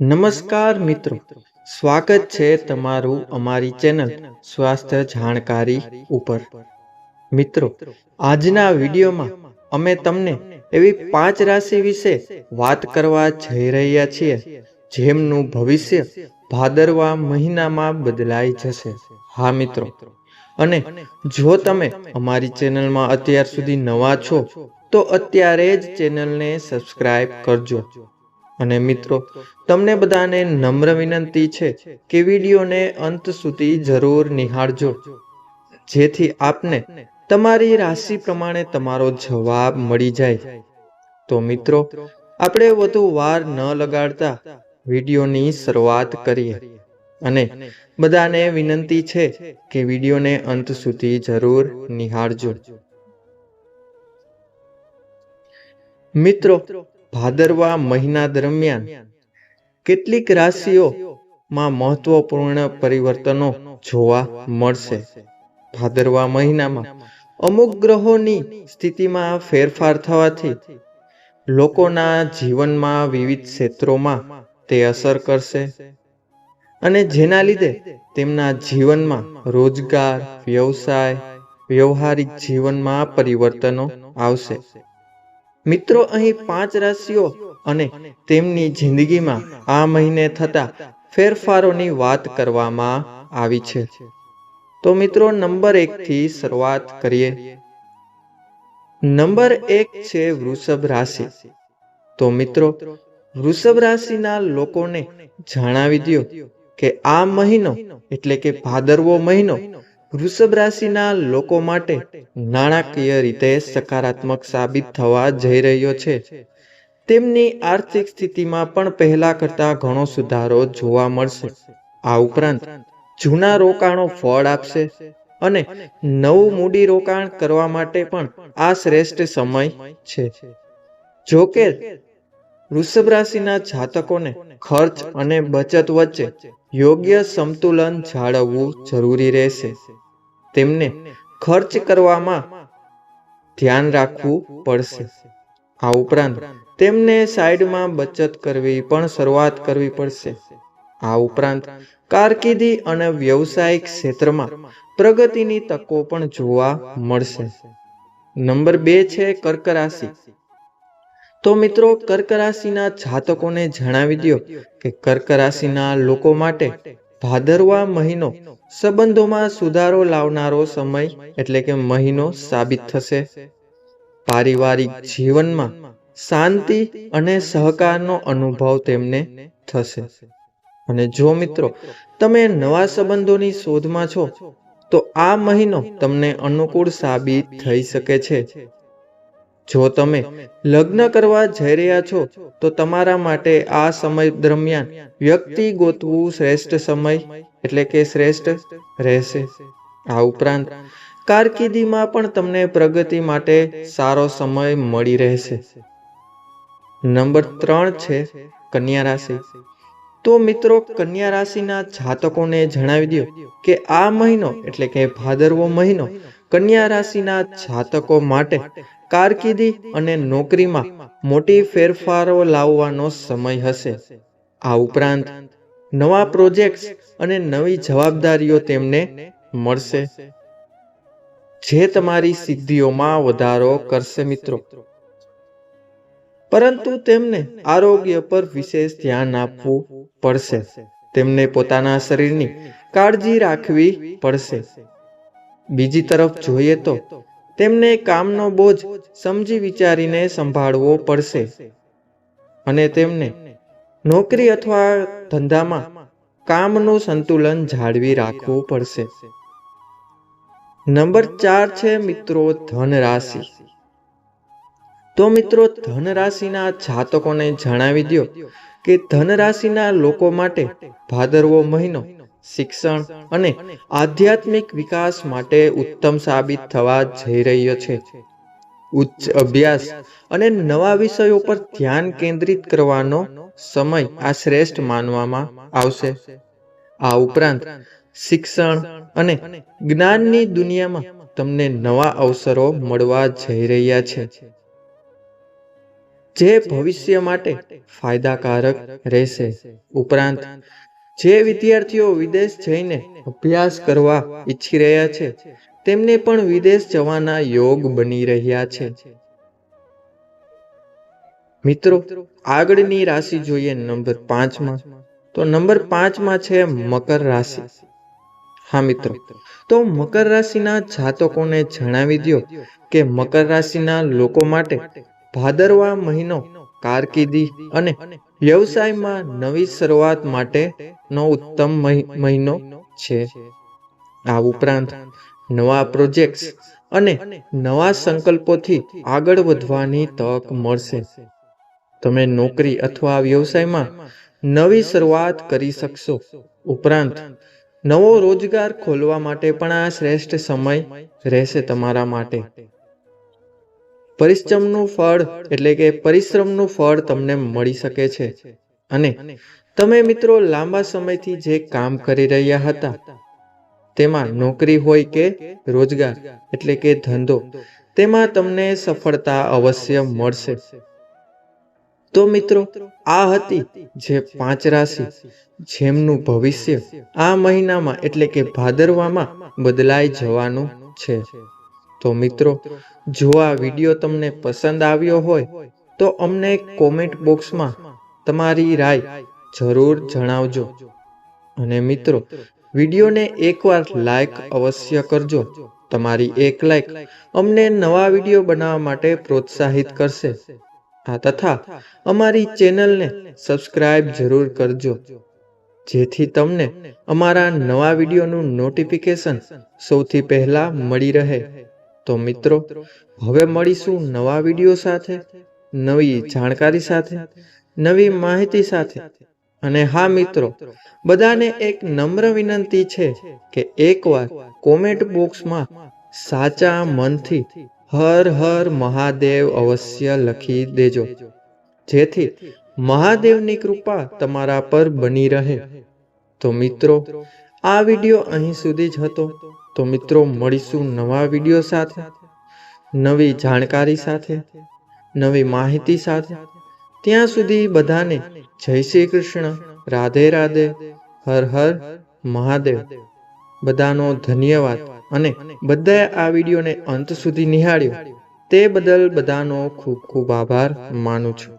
નમસ્કાર મિત્રો. સ્વાગત છે તમારું અમારી ચેનલ સ્વાસ્થ્ય જાણકારી ઉપર. મિત્રો, આજના વિડીયોમાં અમે તમને એવી પાંચ રાશિ વિશે વાત કરવા જઈ રહ્યા છીએ, જેમનું ભવિષ્ય ભાદરવા મહિનામાં બદલાઈ જશે. હા, મિત્રો. અને જો તમે અમારી ચેનલમાં અત્યાર સુધી નવા છો, તો અત્યારે જ ચેનલને સબસ્ક્રાઇબ કરજો. અને મિત્રો, તમને બધાને નમ્ર વિનંતી છે કે વિડીયોને અંત સુધી જરૂર નિહાળજો, જેથી આપને તમારી રાશિ પ્રમાણે તમારો જવાબ મળી જાય. તો મિત્રો, આપણે વધુ વાર ન લગાડતા વિડીયોની શરૂઆત કરીએ. અને બધાને વિનંતી છે કે વિડીયોને અંત સુધી જરૂર નિહાળજો. મિત્રો ભાદરવા મહિના દરમિયાન કેટલીક રાશિઓમાં મહત્વપૂર્ણ પરિવર્તનો જોવા મળશે. ભાદરવા મહિનામાં અમુક ગ્રહોની સ્થિતિમાં ફેરફાર થવાથી લોકોના જીવનમાં વિવિધ ક્ષેત્રોમાં તે અસર કરશે અને જેના લીધે તેમના જીવનમાં રોજગાર, વ્યવસાય, વ્યવહારિક જીવનમાં પરિવર્તનો આવશે. મિત્રો અહીં પાંચ રાશિઓ અને તેમની જિંદગીમાં આ મહિને થતા ફેરફારોની વાત કરવામાં આવી છે. તો મિત્રો નંબર એક થી શરૂઆત કરીએ. નંબર એક છે વૃષભ રાશિ. તો મિત્રો, વૃષભ રાશિના લોકોને જણાવી દો કે આ મહિનો એટલે કે ભાદરવો મહિનો વૃષભ રાશિના લોકો માટે નાણાકીય રીતે સકારાત્મક સાબિત થવા જઈ રહ્યો છે. તેમની આર્થિક સ્થિતિમાં પણ પહેલા કરતા ઘણો સુધારો જોવા મળશે. આ ઉપરાંત જૂના રોકાણો ફળ આપશે અને નવું મૂડી રોકાણ કરવા માટે પણ આ શ્રેષ્ઠ સમય છે. જો કે વૃષભ રાશિના જાતકોને ખર્ચ અને બચત વચ્ચે યોગ્ય સંતુલન જાળવવું જરૂરી રહેશે. તેમને ખર્ચ કરવામાં ધ્યાન રાખવું પડશે. આ ઉપરાંત તેમને સાઈડમાં બચત કરવી પણ શરૂઆત કરવી પડશે. આ ઉપરાંત કારકિર્દી અને વ્યવસાયિક ક્ષેત્રમાં પ્રગતિની તકો પણ જોવા મળશે. નંબર બે છે કર્ક રાશિ તો મિત્રો કર્ક રાશિના જાતકોને જણાવી દો કે કર્ક રાશિના લોકો માટે ભાદરવા મહિનો સંબંધોમાં સુધારો લાવનારો સમય એટલે કે મહિનો સાબિત થશે. પારિવારિક જીવનમાં શાંતિ અને સહકારનો અનુભવ તેમને થશે. અને જો મિત્રો, તમે નવા સંબંધોની શોધમાં છો, તો આ મહિનો તમને અનુકૂળ સાબિત થઈ શકે છે. જો તમે લગ્ન કરવા જઈ રહ્યા છો, તો તમારા માટે આ સમય દરમિયાન વ્યક્તિ ગોતવું શ્રેષ્ઠ સમય એટલે કે શ્રેષ્ઠ રહેશે. આ ઉપરાંત, કારકિર્દીમાં પણ તમને પ્રગતિ માટે સારો સમય મળી રહેશે. નંબર ત્રણ છે કન્યા રાશિ. તો મિત્રો, કન્યા રાશિના જાતકોને જણાવી દો કે આ મહિનો એટલે કે ભાદરવો મહિનો કન્યા રાશિના જાતકો માટે કારકિર્દી અને નોકરીમાં મોટી ફેરફારો લાવવાનો સમય હશે. આ ઉપરાંત નવા પ્રોજેક્ટ્સ અને નવી જવાબદારીઓ તેમને મળશે. જે તમારી સિદ્ધિઓમાં વધારો કરશે મિત્રો. પરંતુ તેમને આરોગ્ય પર વિશેષ ધ્યાન આપવું પડશે. તેમને પોતાના શરીરની કાળજી રાખવી પડશે. બીજી તરફ જોઈએ તો તેમને કામનો બોજ સમજી વિચારીને સંભાળવો પડશે. અને તેમને નોકરી અથવા ધંધામાં કામનું સંતુલન જાળવી રાખવું પડશે. નંબર ચાર છે મિત્રો ધન રાશિ. તો મિત્રો ધન રાશિના જાતકોને જણાવી દો કે ધન રાશિના લોકો માટે ભાદરવો મહિનો શિક્ષણ અને આધ્યાત્મિક વિકાસ માટે ઉત્તમ સાબિત થવા જઈ રહ્યો છે. ઉચ્ચ અભ્યાસ અને નવા વિષયો પર ધ્યાન કેન્દ્રિત કરવાનો સમય આ શ્રેષ્ઠ માનવામાં આવશે. આ ઉપરાંત શિક્ષણ અને જ્ઞાનની દુનિયામાં તમને નવા અવસરો મળવા જઈ રહ્યા છે. જે ભવિષ્ય માટે ફાયદાકારક રહેશે. ઉપરાંત જે વિદ્યાર્થીઓ વિદેશ જઈને અભ્યાસ કરવા ઈચ્છી રહ્યા છે, તેમને પણ વિદેશ જવાના યોગ બની રહ્યા છે. મિત્રો, આગળની રાશિ જોઈએ નંબર પાંચમાં. તો નંબર પાંચમાં છે મકર રાશિ. હા, મિત્રો. તો મકર રાશિના જાતકોને જણાવી દો કે મકર રાશિના લોકો માટે ભાદરવા મહિનો કારકિર્દી અને વ્યવસાયમાં નવી શરૂઆત માટેનો ઉત્તમ મહિનો છે. આ ઉપરાંત નવા પ્રોજેક્ટ્સ અને નવા સંકલ્પોથી આગળ વધવાની તક મળશે. તમે નોકરી અથવા વ્યવસાયમાં નવી શરૂઆત કરી શકશો. ઉપરાંત નવો રોજગાર ખોલવા માટે પણ આ શ્રેષ્ઠ સમય રહેશે તમારા માટે. પરિશ્રમનું ફળ એટલે કે પરિશ્રમનું ફળ તમને મળી શકે છે. અને તમે મિત્રો લાંબા સમયથી જે કામ કરી રહ્યા હતા, તેમાં નોકરી હોય કે રોજગાર એટલે કે ધંધો, તેમાં તમને સફળતા અવશ્ય મળશે. તો મિત્રો, આ હતી જે પાંચ રાશિ, જેમનું ભવિષ્ય આ મહિનામાં એટલે કે ભાદરવામાં બદલાઈ જવાનું છે. તો મિત્રો, જો આ વીડિયો તમને પસંદ આવ્યો હોય, તો અમને કોમેન્ટ બોક્સમાં તમારી રાય જરૂર જણાવજો. અને મિત્રો, વિડીયોને એકવાર લાઈક અવશ્ય કરજો. તમારી એક લાઈક અમને નવા વીડિયો બનાવવા માટે પ્રોત્સાહિત કરશે. આ તથા અમારી ચેનલને સબસ્ક્રાઇબ જરૂર કરજો. જેથી તમને અમારા નવા વિડીયોનું નોટિફિકેશન સૌથી પહેલા મળી રહે. તો મિત્રો, હવે મળીશું નવા વીડિયો સાથે, નવી જાણકારી સાથે, નવી માહિતી સાથે. અને હા, મિત્રો, બધાને એક નમ્ર વિનંતી છે કે એકવાર કોમેન્ટ બોક્સમાં સાચા મનથી હર હર મહાદેવ અવશ્ય લખી દેજો. જેથી મહાદેવની કૃપા તમારા પર બની રહે. તો મિત્રો, આ વીડિયો અહીં સુધી જ હતો. તો મિત્રો, મળીશું નવા વીડિયો સાથે, નવી જાણકારી સાથે, નવી માહિતી સાથે. ત્યાં સુધી બધાને જય શ્રી કૃષ્ણ, રાધે રાધે, હર હર મહાદેવ. બધાનો ધન્યવાદ અને બધાએ આ વિડીયોને અંત સુધી નિહાળ્યો. તે બદલ બધાનો ખૂબ ખૂબ આભાર માનું છું.